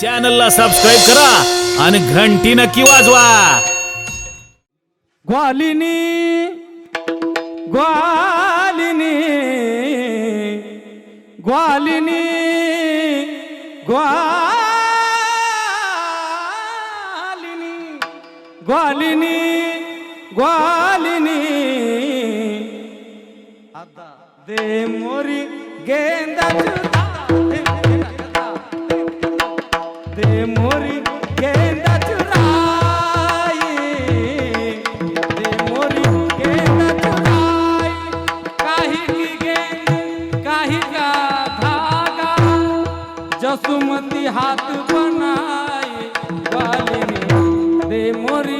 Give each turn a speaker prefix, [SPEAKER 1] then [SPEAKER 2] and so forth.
[SPEAKER 1] चॅनलला सबस्क्राईब करा आणि घंटी नक्की वाजवा.
[SPEAKER 2] ग्वालिनी ग्वालिनी ग्वालिनी ग्वालिनी ग्वालिनी ग्वालिनी. आता दे मोरी गेंदा दे मोरी गेंदाच दे मोरी गेंदाच राई? काही की गेंद काही का धागा? जसुमती हात बनाई वालिनी दे मोरी